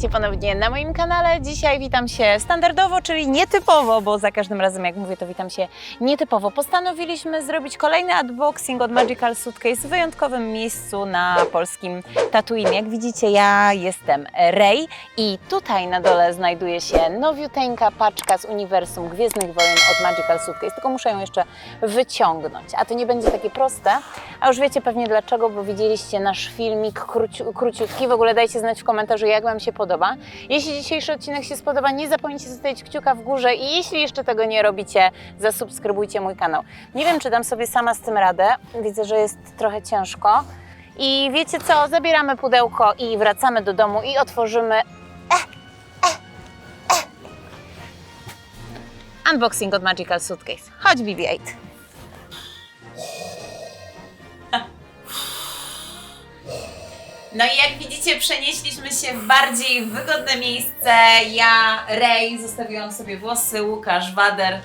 witajcie ponownie na moim kanale. Dzisiaj witam się standardowo, czyli nietypowo, bo za każdym razem jak mówię to witam się nietypowo. Postanowiliśmy zrobić kolejny unboxing od Magical Suitcase w wyjątkowym miejscu na polskim Tatooine. Jak widzicie ja jestem Rey i tutaj na dole znajduje się nowiuteńka paczka z uniwersum Gwiezdnych Wojen od Magical Suitcase, tylko muszę ją jeszcze wyciągnąć, a to nie będzie takie proste, a już wiecie pewnie dlaczego, bo widzieliście nasz filmik króci, króciutki, w ogóle dajcie znać w komentarzu jak Wam się podoba. Jeśli dzisiejszy odcinek się spodoba, nie zapomnijcie zostawić kciuka w górze i jeśli jeszcze tego nie robicie, zasubskrybujcie mój kanał. Nie wiem, czy dam sobie sama z tym radę, widzę, że jest trochę ciężko. I wiecie co, zabieramy pudełko i wracamy do domu i otworzymy unboxing od Magical Suitcase. Chodź BB-8. No i jak widzicie, przenieśliśmy się w bardziej wygodne miejsce. Ja, Ray, zostawiłam sobie włosy, Łukasz, Wader.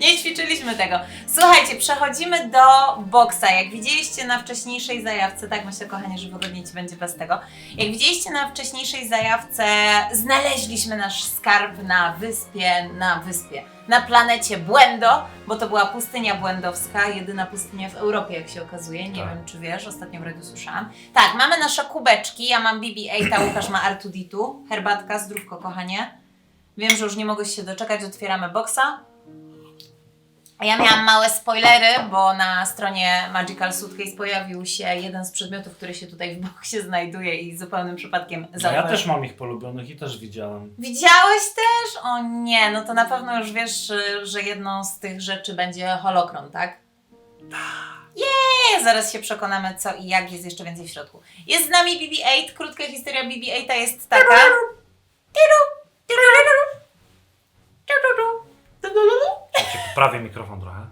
Nie ćwiczyliśmy tego. Słuchajcie, przechodzimy do boksa. Jak widzieliście na wcześniejszej zajawce, tak myślę, kochanie, że wygodniej Ci będzie bez tego. Jak widzieliście na wcześniejszej zajawce, znaleźliśmy nasz skarb na wyspie, na wyspie, na planecie Błędo, bo to była pustynia błędowska, jedyna pustynia w Europie, jak się okazuje. Nie Tak. wiem, czy wiesz, ostatnio w radiu słyszałam. Tak, mamy nasze kubeczki. Ja mam BB-8, a Łukasz ma R2D2. Herbatka, zdrówko, kochanie. Wiem, że już nie mogę się doczekać, otwieramy boksa. Ja miałam małe spoilery, bo na stronie Magical Suitcase pojawił się jeden z przedmiotów, który się tutaj w boksie znajduje i zupełnym przypadkiem No ja też mam ich polubionych i też widziałem. Widziałeś też? O nie, no to na pewno już wiesz, y, że jedną z tych rzeczy będzie holokron, tak? Nie, zaraz się przekonamy co i jak jest jeszcze więcej w środku. Jest z nami BB-8, krótka historia BB-8 jest taka. Cię poprawię mikrofon trochę.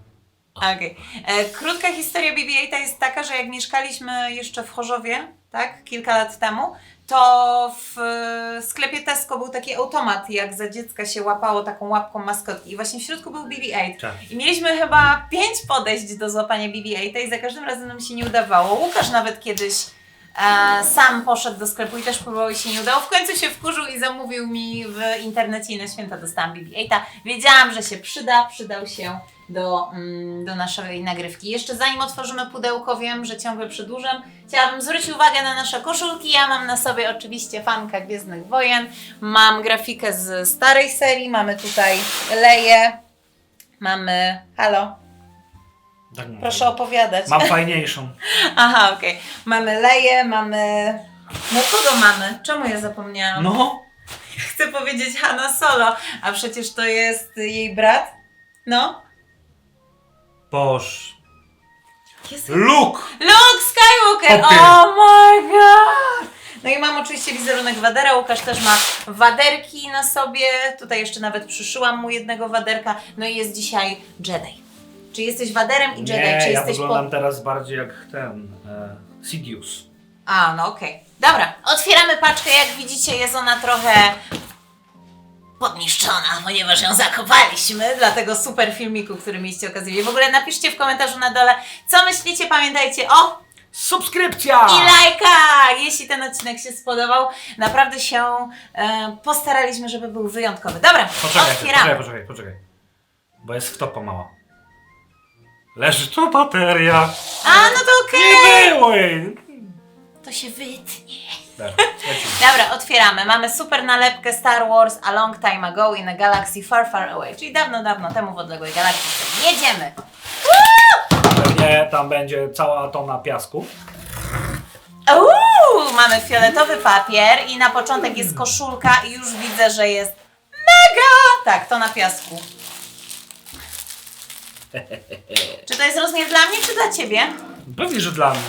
Okej. E, Krótka historia BB-8 jest taka, że jak mieszkaliśmy jeszcze w Chorzowie, tak, kilka lat temu, to w e, sklepie Tesco był taki automat, jak za dziecka się łapało taką łapką maskotki i właśnie w środku był BB-8. Tak. I mieliśmy chyba pięć podejść do złapania BB-8 i za każdym razem nam się nie udawało. Łukasz nawet kiedyś sam poszedł do sklepu i też próbował i się nie udało. W końcu się wkurzył i zamówił mi w internecie i na święta dostałam BB-8. Wiedziałam, że się przyda, przydał się do, mm, do naszej nagrywki. Jeszcze zanim otworzymy pudełko, wiem, że ciągle przedłużam. Chciałabym zwrócić uwagę na nasze koszulki. Ja mam na sobie oczywiście fanka Gwiezdnych Wojen. Mam grafikę z starej serii. Mamy tutaj Leję. Mamy... Halo? Tak mówię. Proszę opowiadać. Mam fajniejszą. Aha, okej. Mamy Leję, mamy... No kogo mamy? Czemu ja zapomniałam? No, Chcę powiedzieć Hanna Solo, a przecież to jest jej brat. No. boż. Jezu. Luke! Luke Skywalker! Popie. Oh my god! No i mam oczywiście wizerunek Wadera, Łukasz też ma waderki na sobie. Tutaj jeszcze nawet przyszyłam mu jednego waderka. No i jest dzisiaj Jedi. Czy jesteś Waderem i Jedi? Nie, czy ja jesteś wyglądam teraz bardziej jak ten e, Sidious. A, no okej. Dobra, otwieramy paczkę. Jak widzicie, jest ona trochę podniszczona, ponieważ ją zakopaliśmy dla tego super filmiku, który mieliście okazję. W ogóle napiszcie w komentarzu na dole, co myślicie. Pamiętajcie o Subskrypcja! i lajka! Jeśli ten odcinek się spodobał, naprawdę się e, postaraliśmy, żeby był wyjątkowy. Dobra, Poczekaj, otwieramy. poczekaj, poczekaj, poczekaj. Bo jest wtopa mała. Leży tu bateria. A, no to okej. Nie było jej. To się wytnie. Dobra, lecimy. Dobra, otwieramy. Mamy super nalepkę Star Wars A Long Time Ago in a Galaxy Far Far Away, czyli dawno, dawno temu w odległej galaktyce. Jedziemy! Pewnie tam będzie cała tona piasku. Uuu, mamy fioletowy papier i na początek jest koszulka i już widzę, że jest mega! Tak, to na piasku. Czy to jest rozmiar dla mnie, czy dla Ciebie? Pewnie, że dla mnie.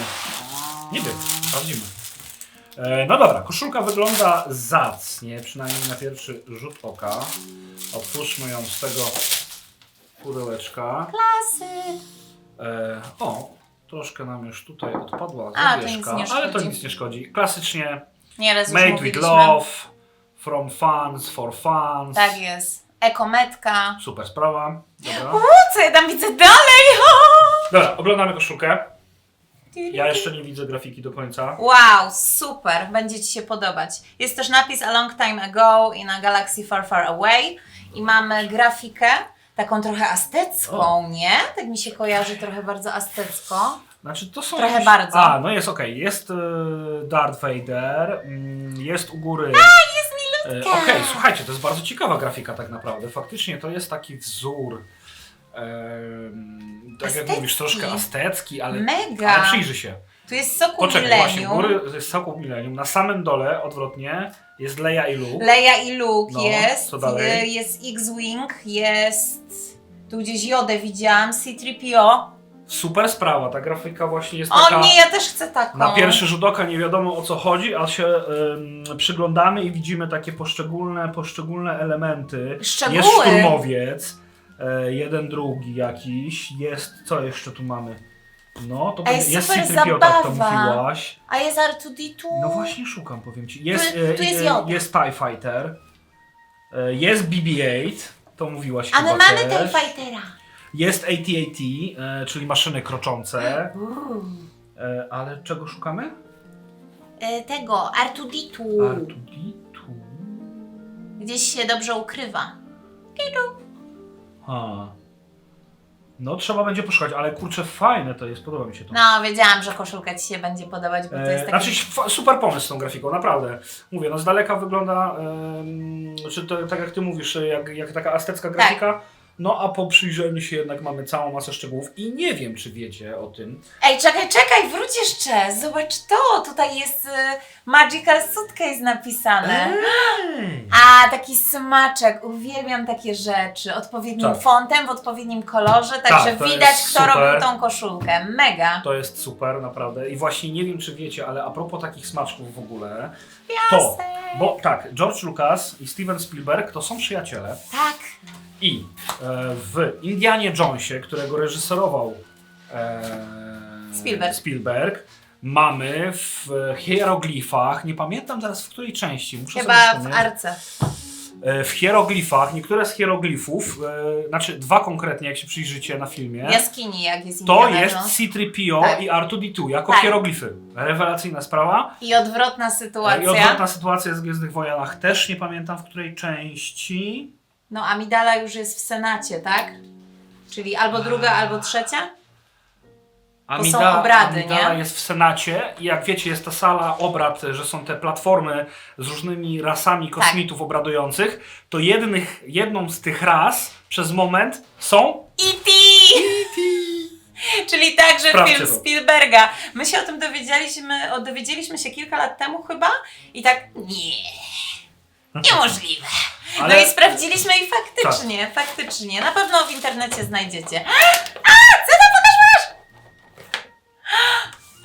Nie wiem, sprawdzimy. E, no dobra, koszulka wygląda zacnie, przynajmniej na pierwszy rzut oka. Otwórzmy ją z tego pudełeczka. Klasy! E, o, troszkę nam już tutaj odpadła A, to zawieszka, nie ale to szkodzi. nic nie szkodzi. Klasycznie Nieraz już made with mówiliśmy. love, from fans, for fans. Tak jest. Ekometka. Super sprawa. Dobra. Uuu, co ja tam widzę dalej? O! Dobra, oglądamy koszulkę. Ja jeszcze nie widzę grafiki do końca. Wow, super, będzie Ci się podobać. Jest też napis A Long Time Ago in a Galaxy Far Far Away i mamy grafikę taką trochę aztecką, nie? Tak mi się kojarzy trochę bardzo aztecko. Znaczy to są Trochę bardzo. A, no jest okej. Jest e, Darth Vader, mm, jest u góry... Jest E, milutka! Okej, słuchajcie, to jest bardzo ciekawa grafika tak naprawdę. Faktycznie to jest taki wzór, em, tak jak Aztecki. mówisz, troszkę aztecki, ale, Mega! ale przyjrzy się. Tu jest soku Poczekaj, właśnie, milenium. góry to jest Sokół Millennium. Na samym dole, odwrotnie, jest Leia i Luke. Leia i Luke No, jest, co dalej? y, jest X-Wing, jest... Tu gdzieś Jodę widziałam, C-3PO. Super sprawa, ta grafika właśnie jest taka... O nie, ja też chcę taką. Na pierwszy rzut oka nie wiadomo o co chodzi, a się przyglądamy i widzimy takie poszczególne, poszczególne elementy. Szczegóły. Jest szturmowiec, e, jeden, drugi jakiś. Jest, co jeszcze tu mamy? No, to Ej, będzie- jest super C-3PO, tak to zabawa. mówiłaś. A jest R2D2. No właśnie szukam, powiem ci. Jest, Tu- e, tu jest Yoda. jest TIE Fighter, e, jest BB-8, to mówiłaś A my chyba mamy też. TIE Fightera. Jest AT-AT, e, czyli maszyny kroczące. Uuu. E, ale czego szukamy? E, tego, R2D2. R2D2. Gdzieś się dobrze ukrywa. Ha. No trzeba będzie poszukać, ale kurczę fajne to jest, podoba mi się to. No, wiedziałam, że koszulka Ci się będzie podobać, bo to jest E, taki... znaczy fa- super pomysł z tą grafiką, naprawdę. Mówię, no z daleka wygląda, em, czy to, tak jak ty mówisz, jak, jak taka aztecka Tak. grafika. No a po przyjrzeniu się jednak mamy całą masę szczegółów i nie wiem, czy wiecie o tym. Ej, czekaj, czekaj, wróć jeszcze. Zobacz to, tutaj jest y, Magical Suitcase napisane. Ej. A, taki smaczek, uwielbiam takie rzeczy. Odpowiednim Tak. fontem, w odpowiednim kolorze, także to widać, jest kto super. robił tą koszulkę. Mega. To jest super, naprawdę. I właśnie nie wiem, czy wiecie, ale a propos takich smaczków w ogóle, to, bo tak, George Lucas i Steven Spielberg to są przyjaciele. Tak. I e, w Indianie Jonesie, którego reżyserował e, Spielberg. Spielberg, mamy w hieroglifach, nie pamiętam teraz w której części, muszę Chyba sobie w arce. e, w hieroglifach, niektóre z hieroglifów, e, znaczy dwa konkretnie, jak się przyjrzycie na filmie, W jaskini, jak jest to Indiana jest Jones. C-3PO Tak. i R2-D2 jako Tak. hieroglify. Rewelacyjna sprawa. I odwrotna E, sytuacja. I odwrotna sytuacja z Gwiezdnych Wojenach też nie pamiętam w której części. No, Amidala już jest w Senacie, tak? Czyli albo druga, albo trzecia? Są obrady, Amidala nie? jest w Senacie i jak wiecie jest ta sala obrad, że są te platformy z różnymi rasami Tak. kosmitów obradujących, to jednych, jedną z tych ras przez moment są E.T. Czyli także Sprawdźcie film to. Spielberga. My się o tym dowiedzieliśmy, o, dowiedzieliśmy się kilka lat temu chyba i tak nie, niemożliwe. No Ale- Tak. i sprawdziliśmy i faktycznie, faktycznie. Na pewno w internecie znajdziecie.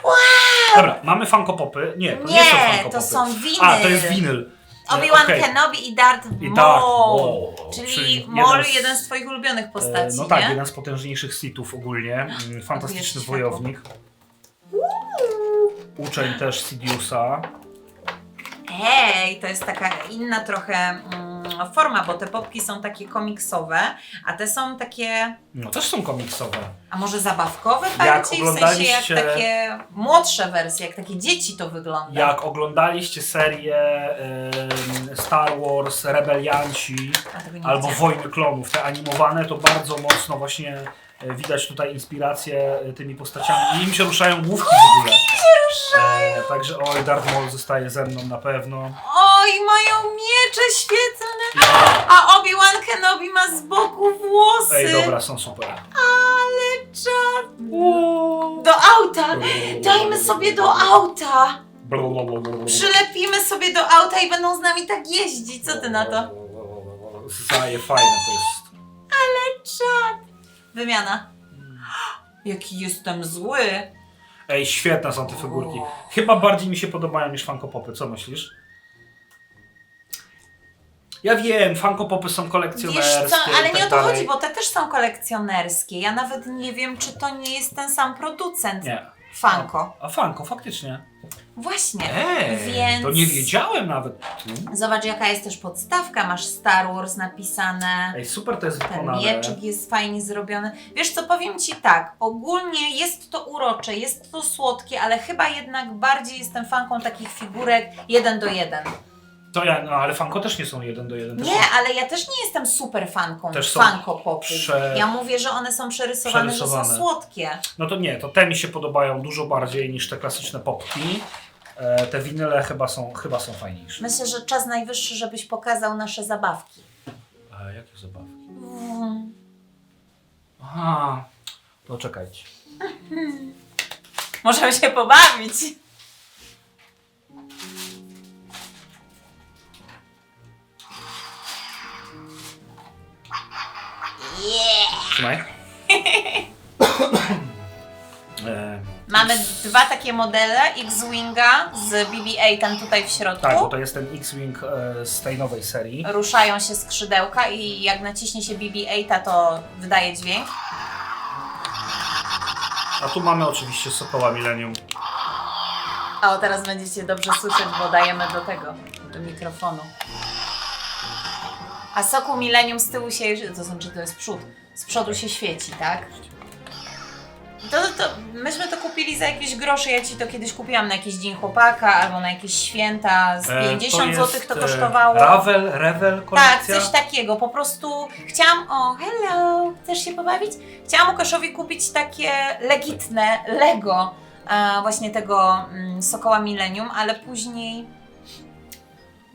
Dobra, mamy Funko Popy. Nie, to nie, Nie, są Funko to Popy. są winyl. A, to jest winyl. Obi-Wan okej. Kenobi i Darth I Maul. Darth Maul, Czyli, czyli Maul, jeden z- jeden z Twoich ulubionych E, postaci, No tak, nie? jeden z potężniejszych sitów ogólnie. Mm, Fantastyczny światło. wojownik. Uczeń też Sidiousa. Ej, to jest taka inna trochę mm, forma, bo te popki są takie komiksowe, a te są takie, No też są komiksowe. a może zabawkowe bardziej, w sensie jak oglądaliście- takie młodsze wersje, jak takie dzieci to wygląda. Jak oglądaliście serię em, Star Wars Rebelianci A tego nie albo widziałam. Wojny Klonów, te animowane, to bardzo mocno właśnie widać tutaj inspirację e, tymi postaciami. I im się ruszają główki w ogóle. E, także oj, Darth Maul zostaje ze mną na pewno. Oj, mają miecze świetlne, a Obi-Wan Kenobi ma z boku włosy. Ej, dobra, są super. Ale czad. Do auta! Dajmy sobie do auta! Przylepimy sobie do auta i będą z nami tak jeździć. Co ty na to? Zaje, fajne to jest. Czad. Wymiana. Jaki jestem zły. Ej, świetne są te figurki. Chyba bardziej mi się podobają niż Funko Popy, co myślisz? Ja wiem, Funko Popy są kolekcjonerskie Wiesz co, ale i nie tak o to dalej. chodzi, bo te też są kolekcjonerskie. Ja nawet nie wiem, czy to nie jest ten sam producent Nie. Funko. A Funko, faktycznie. Właśnie. Eee, Więc- to nie wiedziałem nawet. Zobacz, jaka jest też podstawka. Masz Star Wars napisane. Ej, super to jest Ten wykonane. mieczyk jest fajnie zrobiony. Wiesz co, powiem Ci tak, ogólnie jest to urocze, jest to słodkie, ale chyba jednak bardziej jestem fanką takich figurek jeden do jeden. To ja, no ale fanko też nie są jeden do jeden. też Nie, są- ale ja też nie jestem super fanką Też są fanko popu. prze- Ja mówię, że one są przerysowane, że są Przerysowane. słodkie. No to nie, to te mi się podobają dużo bardziej niż te klasyczne popki. E, te winyle chyba są, chyba są fajniejsze. Myślę, że czas najwyższy, żebyś pokazał nasze zabawki. A jakie zabawki? Mm. Aha, to czekajcie. Możemy się pobawić. Yeah. Trzymaj. e, Mamy dwa takie modele X-Winga z BB-8 tutaj w środku. tak, bo to jest ten X-Wing e, z tej nowej serii. Ruszają się skrzydełka i jak naciśnie się BB-8, to wydaje dźwięk. A tu mamy oczywiście Sokoła Millennium. A o teraz będziecie dobrze słyszeć, bo dajemy do tego, do mikrofonu. A soku Millennium z tyłu się, to znaczy to jest przód, z przodu się świeci, tak? To, to myśmy to kupili za jakieś grosze, ja Ci to kiedyś kupiłam na jakiś dzień chłopaka albo na jakieś święta, z E, 50 jest, zł to e, kosztowało. Ravel, Revel Tak, kolekcja. coś takiego. Po prostu chciałam. O, hello! Chcesz się pobawić? Chciałam Łukaszowi kupić takie legitne Lego, e, właśnie tego mm, Sokoła Millennium, ale później.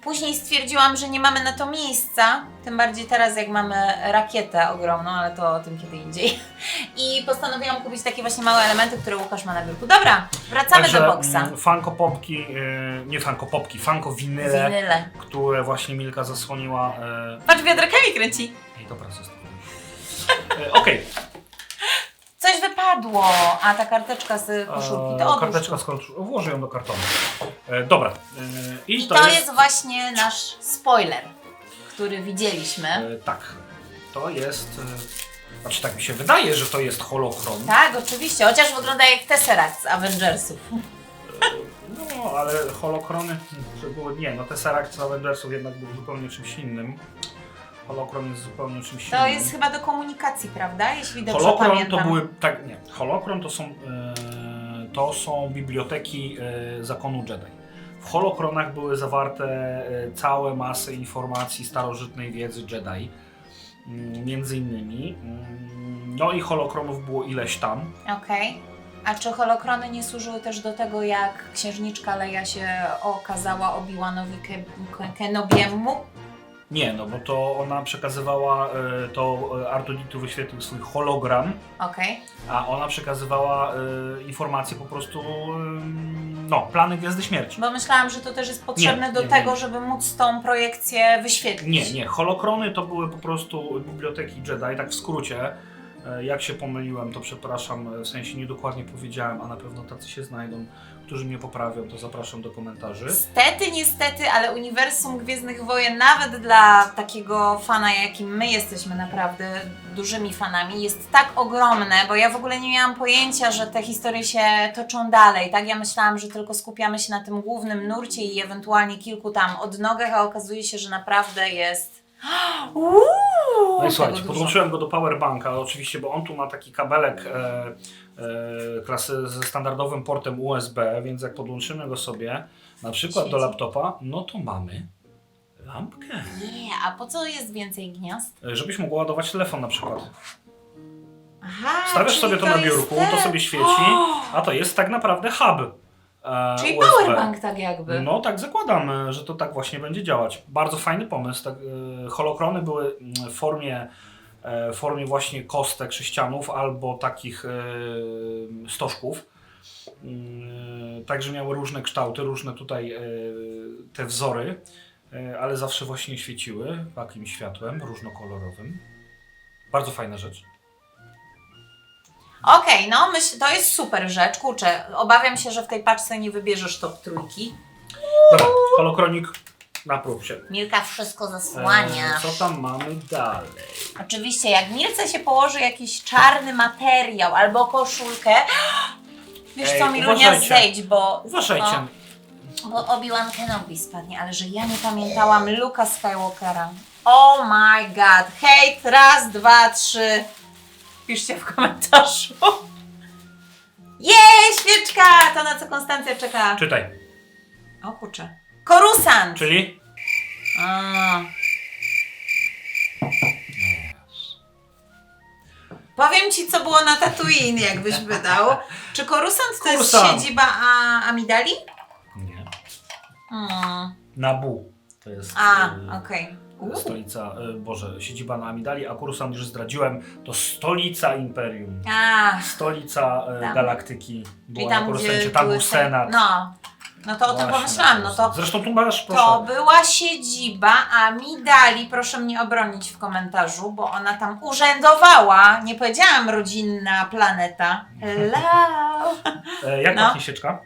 Później stwierdziłam, że nie mamy na to miejsca, tym bardziej teraz jak mamy rakietę ogromną, ale to o tym kiedy indziej. I postanowiłam kupić takie właśnie małe elementy, które Łukasz ma na biurku. Dobra, wracamy Także, do boksa. mm, Funko popki, e, nie Funko popki, Funko winyle, Winyle. które właśnie Milka zasłoniła. E, Patrz, wiadrakami kręci. Ej, dobra, zostawiam. E, Okej, Coś wypadło, a ta karteczka z koszulki, to E, odłóż Karteczka z koszulki. Włożę ją do kartonu. E, dobra. E, I I to, jest. właśnie nasz spoiler, który widzieliśmy. E, tak. To jest. E, znaczy, tak mi się wydaje, że to jest holochron. Tak, oczywiście, chociaż wygląda jak Tesseract z Avengersów. No, ale holokrony. hmm, było, nie, no Tesseract z Avengersów jednak był zupełnie czymś innym. Holokron jest zupełnie czymś innym. To jest chyba do komunikacji, prawda? Jeśli dobrze Holokron pamiętam. to były. Tak, nie. Holokron to są. E, to są biblioteki e, zakonu Jedi. W holokronach były zawarte e, całe masy informacji starożytnej wiedzy Jedi. Mm, Między innymi. Mm, No i holokronów było ileś tam. Okej. A czy holokrony nie służyły też do tego, jak księżniczka Leia się okazała Obi-Wanowi Ke- Ke- Kenobiemu? Nie, no bo to ona przekazywała, e, to e, Artuditu wyświetlił swój hologram, Okej. a ona przekazywała e, informacje po prostu, e, no, plany Gwiazdy Śmierci. Bo myślałam, że to też jest potrzebne Nie, do nie, tego, nie. żeby móc tą projekcję wyświetlić. Nie, nie, holokrony to były po prostu biblioteki Jedi, tak w skrócie. E, Jak się pomyliłem, to przepraszam, e, w sensie niedokładnie powiedziałem, a na pewno tacy się znajdą, którzy mnie poprawią, to zapraszam do komentarzy. Niestety, niestety, ale uniwersum Gwiezdnych Wojen, nawet dla takiego fana, jakim my jesteśmy naprawdę dużymi fanami, jest tak ogromne, bo ja w ogóle nie miałam pojęcia, że te historie się toczą dalej, tak? Ja myślałam, że tylko skupiamy się na tym głównym nurcie i ewentualnie kilku tam odnogach, a okazuje się, że naprawdę jest... Uuu, No i tego słuchajcie, dużo. podłączyłem go do powerbanka, oczywiście, bo on tu ma taki kabelek e, e, klasy ze standardowym portem USB, więc jak podłączymy go sobie na przykład do Świeci. laptopa, no to mamy lampkę. Nie, a po co jest więcej gniazd? E, Żebyś mogła ładować telefon na przykład. Aha, Stawiasz czyli sobie to na jest biurku, ten. to sobie świeci, a to jest tak naprawdę hub. E, Czyli USB. powerbank tak jakby. No tak zakładam, e, że to tak właśnie będzie działać. Bardzo fajny pomysł. Tak, e, holokrony były mm, w formie, e, w formie właśnie kostek sześcianów albo takich e, stożków. Mm, Także miały różne kształty, różne tutaj e, te wzory, e, ale zawsze właśnie świeciły takim światłem różnokolorowym. Bardzo fajna rzecz. Okej, no myśl, to jest super rzecz. Kurczę, obawiam się, że w tej paczce nie wybierzesz top trójki. Dobra, holokronik, naprób się. Milka wszystko zasłania. E, co tam mamy dalej? Oczywiście, jak Milce się położy jakiś czarny materiał albo koszulkę, wiesz Ej, co, Milunia, uważajcie. zejdź, bo... Uważajcie, O, Bo Obi-Wan Kenobi spadnie, ale że ja nie pamiętałam Luka Skywalkera. Oh my god. Hejt, raz, dwa, trzy. Piszcie w komentarzu. Jej, świeczka! To na co Konstancja czeka. Czytaj. O kurczę. Korusant! Czyli? A. Powiem ci, co było na Tatooine, jakbyś wydał. Czy Korusant to jest Coruscant. siedziba a, Amidali? Nie. Hmm. Nabu. To jest A, y, okej. Stolica, y, Boże, siedziba na Amidali, a Coruscant już zdradziłem, to stolica Imperium. A, Stolica y, Tam. galaktyki. Była na tam, gdzie Coruscancie, tam był Senat. No, no to o tym Właśnie, pomyślałam. No to, Zresztą tu masz, proszę. to była siedziba Amidali. Proszę mnie obronić w komentarzu, bo ona tam urzędowała. Nie powiedziałam rodzinna planeta. Hello! E, jak No. pachnie sieczka?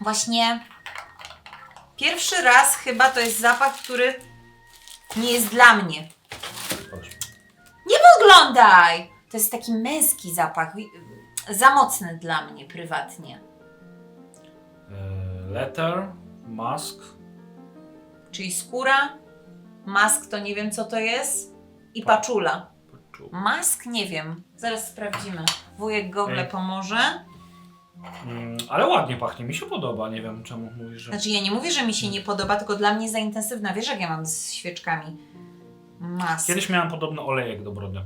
Właśnie pierwszy raz chyba to jest zapach, który nie jest dla mnie. Proszę. Nie oglądaj! To jest taki męski zapach, za mocny dla mnie prywatnie. E, letter, mask. Czyli skóra, mask to nie wiem co to jest i Tak. paczula. Mask nie wiem, zaraz sprawdzimy. Wujek Google Ej. pomoże. Mm, ale ładnie pachnie, mi się podoba, nie wiem czemu mówisz, że... Znaczy ja nie mówię, że mi się nie podoba, tylko dla mnie za intensywna. Wiesz jak ja mam z świeczkami? Mask. Kiedyś miałem podobny olejek do brody.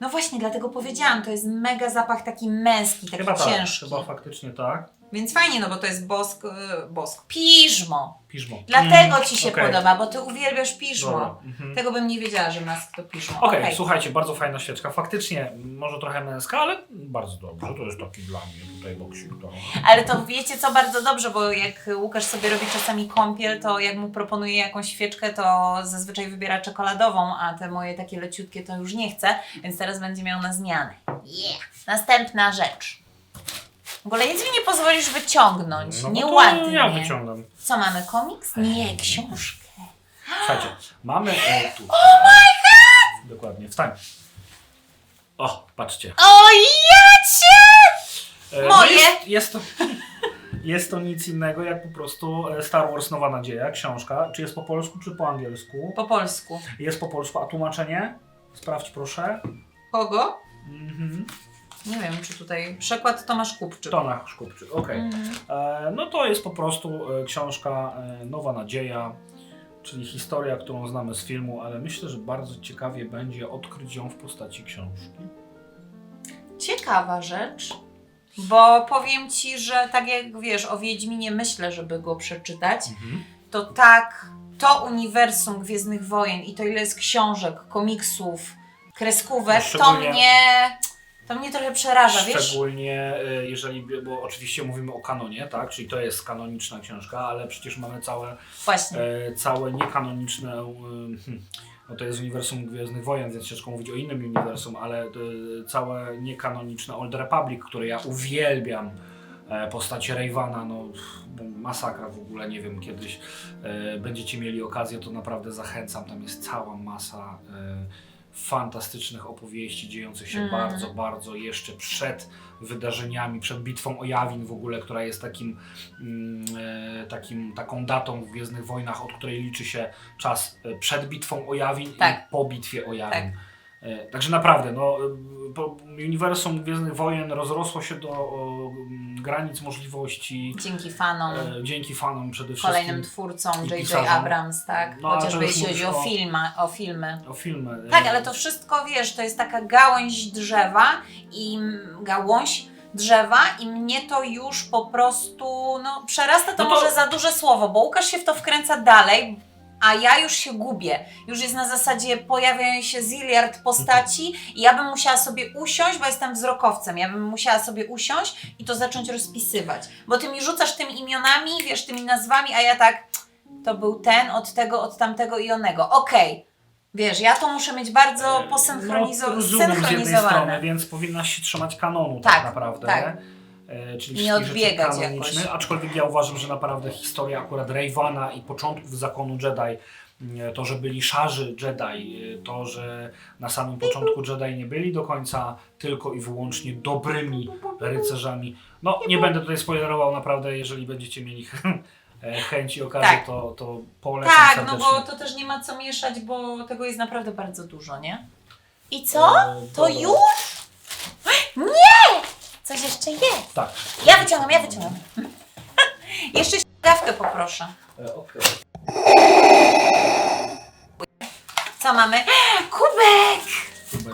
No właśnie, dlatego powiedziałam, to jest mega zapach taki męski, taki Chyba tak, ciężki. chyba faktycznie tak. Więc fajnie, no bo to jest bosk, y, bosk. Piżmo. Piżmo. Dlatego Mm, ci się okej. podoba, bo ty uwielbiasz piżmo. Mhm. Tego bym nie wiedziała, że mask to piżmo. Okej, Okej. słuchajcie, bardzo fajna świeczka. Faktycznie, może trochę męska, ale bardzo dobrze. To jest taki dla mnie tutaj boksik. To... Ale to wiecie co, bardzo dobrze, bo jak Łukasz sobie robi czasami kąpiel, to jak mu proponuję jakąś świeczkę, to zazwyczaj wybiera czekoladową, a te moje takie leciutkie to już nie chce, więc teraz będzie miał na zmianę. Yeah. Następna rzecz. W ogóle nic mi nie pozwolisz wyciągnąć. No bo Nieładnie. ja wyciągam. Co mamy, komiks? Nie, książkę. Słuchajcie, mamy e, tu. Oh my god! Dokładnie, wstań. O, patrzcie. O jacie! E, Moje. jest, jest to. Jest to nic innego jak po prostu e, Star Wars Nowa Nadzieja, książka. Czy jest po polsku, czy po angielsku? Po polsku. Jest po polsku, a tłumaczenie? Sprawdź proszę. Kogo? Mhm. Nie wiem, czy tutaj przekład Tomasz Kupczyk. Tonach Szkupczyk, okej. Mhm. E, No to jest po prostu e, książka e, Nowa Nadzieja, czyli historia, którą znamy z filmu, ale myślę, że bardzo ciekawie będzie odkryć ją w postaci książki. Ciekawa rzecz, bo powiem Ci, że tak jak wiesz, o Wiedźminie myślę, żeby go przeczytać, to tak to uniwersum Gwiezdnych Wojen i to ile jest książek, komiksów, kreskówek, to Szczególnie- mnie, to mnie trochę przeraża, wiesz? Szczególnie e, jeżeli, bo oczywiście mówimy o kanonie, tak, czyli to jest kanoniczna książka, ale przecież mamy całe, Właśnie. e, całe niekanoniczne, hmm, no to jest uniwersum Gwiezdnych Wojen, więc ciężko mówić o innym uniwersum, ale e, całe niekanoniczne Old Republic, które ja uwielbiam, e, postaci Ravana, no pff, masakra w ogóle, nie wiem, kiedyś e, będziecie mieli okazję, to naprawdę zachęcam, tam jest cała masa e, fantastycznych opowieści dziejących się Mm. bardzo, bardzo jeszcze przed wydarzeniami, przed bitwą o Jawin w ogóle, która jest takim, mm, e, takim taką datą w Gwiezdnych Wojnach, od której liczy się czas e, przed bitwą o Jawin Tak. i po bitwie o Jawin. E, Także naprawdę, no, e, uniwersum Gwiezdnych Wojen rozrosło się do o, granic możliwości Dzięki fanom, e, dzięki fanom przede wszystkim. kolejnym twórcom, J.J. Abrams, tak? No, Chociażby jeśli chodzi o, filma, o filmy. O filmy. e, Tak, ale to wszystko, wiesz, to jest taka gałąź drzewa i gałąź drzewa i mnie to już po prostu, no przerasta to, No to- może za duże słowo, bo Łukasz się w to wkręca dalej, a ja już się gubię. Już jest na zasadzie pojawiają się ziliard postaci i ja bym musiała sobie usiąść, bo jestem wzrokowcem, ja bym musiała sobie usiąść i to zacząć rozpisywać. Bo ty mi rzucasz tymi imionami, wiesz, tymi nazwami, a ja tak, to był ten, od tego, od tamtego i onego. Okej. Wiesz, ja to muszę mieć bardzo E, posynchronizo- no, rozumiem z jednej strony, więc powinnaś się trzymać kanonu tak, Tak, naprawdę. tak. E, czyli Nie odbiegać jakoś. Aczkolwiek ja uważam, że naprawdę historia akurat Ravana i początków zakonu Jedi, e, to, że byli szarzy Jedi, e, to, że na samym początku Jedi nie byli do końca tylko i wyłącznie dobrymi rycerzami. No, nie będę tutaj spoilerował naprawdę, jeżeli będziecie mieli e, chęć i okazję, Tak. to, to polecam Tak, no serdecznie. bo to też nie ma co mieszać, bo tego jest naprawdę bardzo dużo, nie? I co? E, To już? Nie! Coś jeszcze jest. Tak. Ja wyciągam, ja wyciągam. Jeszcze ściągawkę poproszę. E, okej. Co mamy? Kubek!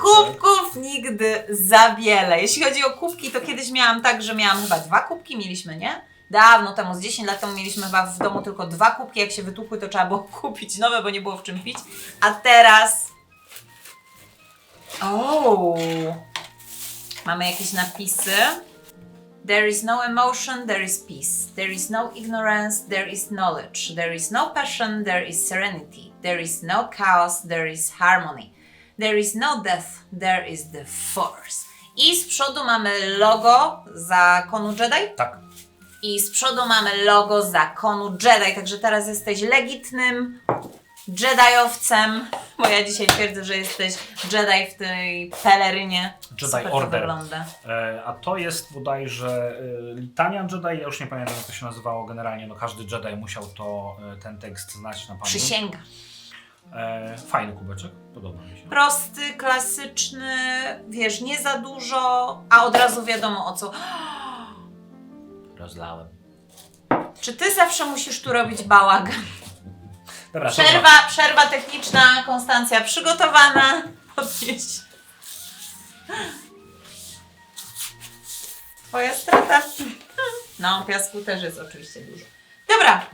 Kubków nigdy za wiele. Jeśli chodzi o kubki, to kiedyś miałam tak, że miałam chyba dwa kubki, mieliśmy, nie? Dawno temu, z 10 lat temu mieliśmy chyba w domu tylko dwa kubki. Jak się wytukły, to trzeba było kupić nowe, bo nie było w czym pić. A teraz. O! Mamy jakieś napisy. There is no emotion, there is peace. There is no ignorance, there is knowledge. There is no passion, there is serenity. There is no chaos, there is harmony. There is no death, there is the force. I z przodu mamy logo zakonu Jedi. Tak. I z przodu mamy logo zakonu Jedi. Także teraz jesteś legitnym Jediowcem. Bo ja dzisiaj twierdzę, że jesteś Jedi w tej pelerynie. Jedi Super to Order. wygląda. E, a to jest bodajże e, litania Jedi, ja już nie pamiętam jak to się nazywało generalnie, no każdy Jedi musiał to, e, ten tekst znać na pamięć. Przysięga. E, fajny kubeczek, podoba mi się. Prosty, klasyczny, wiesz, nie za dużo, a od razu wiadomo o co. Rozlałem. Czy ty zawsze musisz tu robić bałagan? Przerwa, przerwa techniczna, Konstancja przygotowana. Podnieś. Twoja strata. No, piasku też jest oczywiście dużo. Dobra.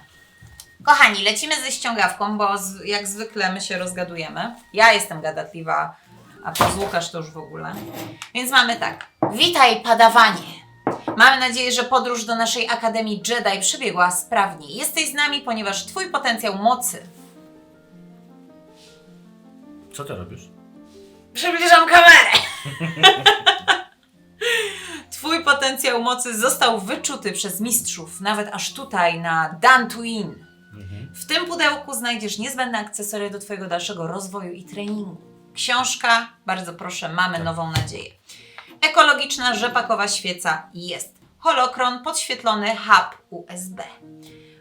Kochani, lecimy ze ściągawką, bo z, jak zwykle my się rozgadujemy. Ja jestem gadatliwa, a pan Łukasz to już w ogóle. Więc mamy tak. Witaj, padawanie. Mamy nadzieję, że podróż do naszej Akademii Jedi przebiegła sprawnie. Jesteś z nami, ponieważ Twój potencjał mocy Co ty robisz? Przybliżam kamerę. Twój potencjał mocy został wyczuty przez mistrzów, nawet aż tutaj na Dantooine. Mhm. W tym pudełku znajdziesz niezbędne akcesoria do Twojego dalszego rozwoju i treningu. Książka, bardzo proszę, mamy nową nadzieję. Ekologiczna rzepakowa świeca jest. Holokron, podświetlony hub USB.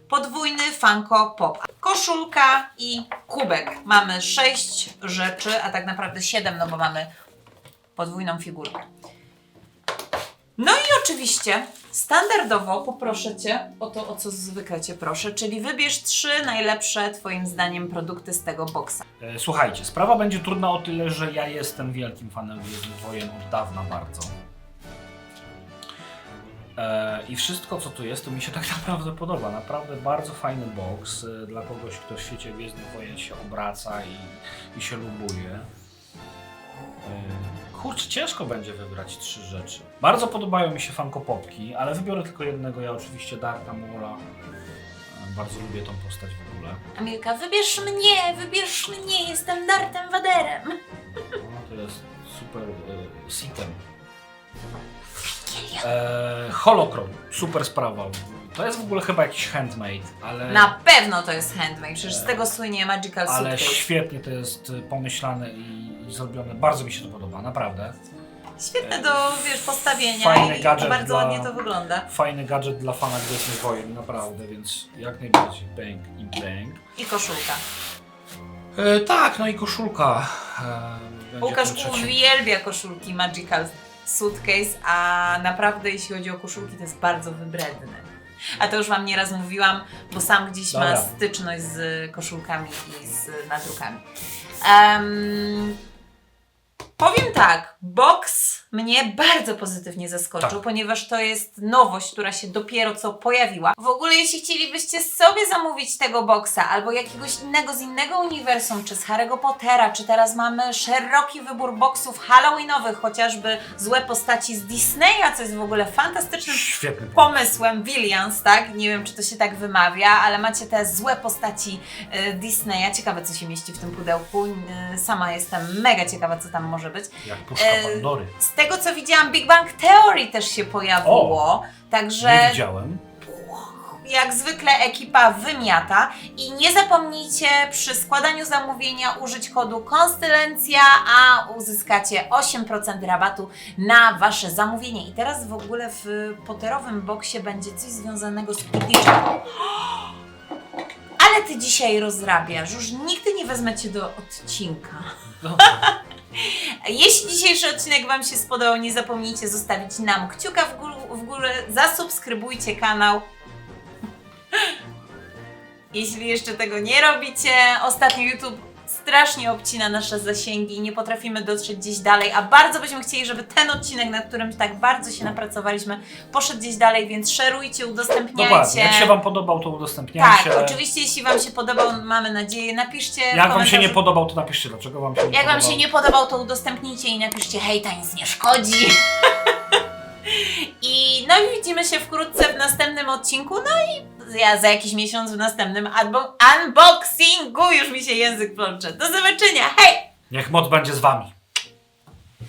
Podwójny Funko Pop. Koszulka i kubek. Mamy sześć rzeczy, a tak naprawdę siedem, no bo mamy podwójną figurkę. No i oczywiście standardowo poproszę Cię o to, o co zwykle Cię proszę, czyli wybierz trzy najlepsze Twoim zdaniem produkty z tego boksa. E, Słuchajcie, sprawa będzie trudna o tyle, że ja jestem wielkim fanem Gwiezdnych Wojen od dawna bardzo. E, I wszystko co tu jest, to mi się tak naprawdę podoba. Naprawdę bardzo fajny box e, dla kogoś, kto w świecie Gwiezdnych Wojen się obraca i, i się lubuje. E, Kurczę, ciężko będzie wybrać trzy rzeczy. Bardzo podobają mi się Funko Popki, ale wybiorę tylko jednego. Ja oczywiście Maula. E, Bardzo lubię tą postać w ogóle. Amilka, wybierz mnie, wybierz mnie, jestem Dartem Waderem. No, to jest super e, sitem. E, Holocron, super sprawa. To jest w ogóle chyba jakiś handmade, ale, Na pewno to jest handmade, przecież z tego słynie Magical ale Suitcase. świetnie to jest e, pomyślane i zrobione. Bardzo mi się to podoba, naprawdę. Świetne do, wiesz, postawienia Fajny i gadżet bardzo dla- ładnie to wygląda. Fajny gadżet dla fana Gwiezdnych Wojen, naprawdę, więc jak najbardziej bang i bang. I koszulka. E, tak, no i koszulka. E, będzie Łukasz trzecim. uwielbia koszulki Magical Suitcase, a naprawdę jeśli chodzi o koszulki, to jest bardzo wybredny. A to już Wam nieraz mówiłam, bo sam gdzieś ma Dobra. styczność z koszulkami i z nadrukami. Em, powiem tak, box mnie bardzo pozytywnie zaskoczył, Tak. ponieważ to jest nowość, która się dopiero co pojawiła. W ogóle jeśli chcielibyście sobie zamówić tego boxa albo jakiegoś innego z innego uniwersum, czy z Harry'ego Pottera, czy teraz mamy szeroki wybór boxów halloweenowych, chociażby złe postaci z Disneya, co jest w ogóle fantastycznym Świetny pomysł. pomysłem Williams, tak? Nie wiem, czy to się tak wymawia, ale macie te złe postaci e, Disneya. Ciekawe, co się mieści w tym pudełku. E, sama jestem mega ciekawa, co tam może być. Jak puszka E, Pandory. Z tego, co widziałam, Big Bang Theory też się pojawiło. Nie Także widziałem. jak zwykle ekipa wymiata i nie zapomnijcie przy składaniu zamówienia użyć kodu Konstylencja, a uzyskacie 8% rabatu na Wasze zamówienie. I teraz w ogóle w potterowym boksie będzie coś związanego z Quidditchem. Ale ty dzisiaj rozrabiasz, już nigdy nie wezmę cię do odcinka. Dobra. Jeśli dzisiejszy odcinek Wam się spodobał, nie zapomnijcie zostawić nam kciuka w, gó- w górę, zasubskrybujcie kanał. Jeśli jeszcze tego nie robicie, ostatnio YouTube strasznie obcina nasze zasięgi i nie potrafimy dotrzeć gdzieś dalej, a bardzo byśmy chcieli, żeby ten odcinek, nad którym tak bardzo się napracowaliśmy, poszedł gdzieś dalej, więc szerujcie, udostępniajcie. Dokładnie. Jak się Wam podobał, to Tak, udostępniajcie. oczywiście jeśli Wam się podobał, mamy nadzieję, napiszcie Jak Wam się nie podobał, to napiszcie, dlaczego Wam się nie jak podobał. Wam się nie podobał, to udostępnijcie i napiszcie hej, to nic nie szkodzi. I no i widzimy się wkrótce w następnym odcinku, no i ja za jakiś miesiąc w następnym unbo- unboxingu już mi się język plącze. Do zobaczenia, hej! Niech moc będzie z Wami.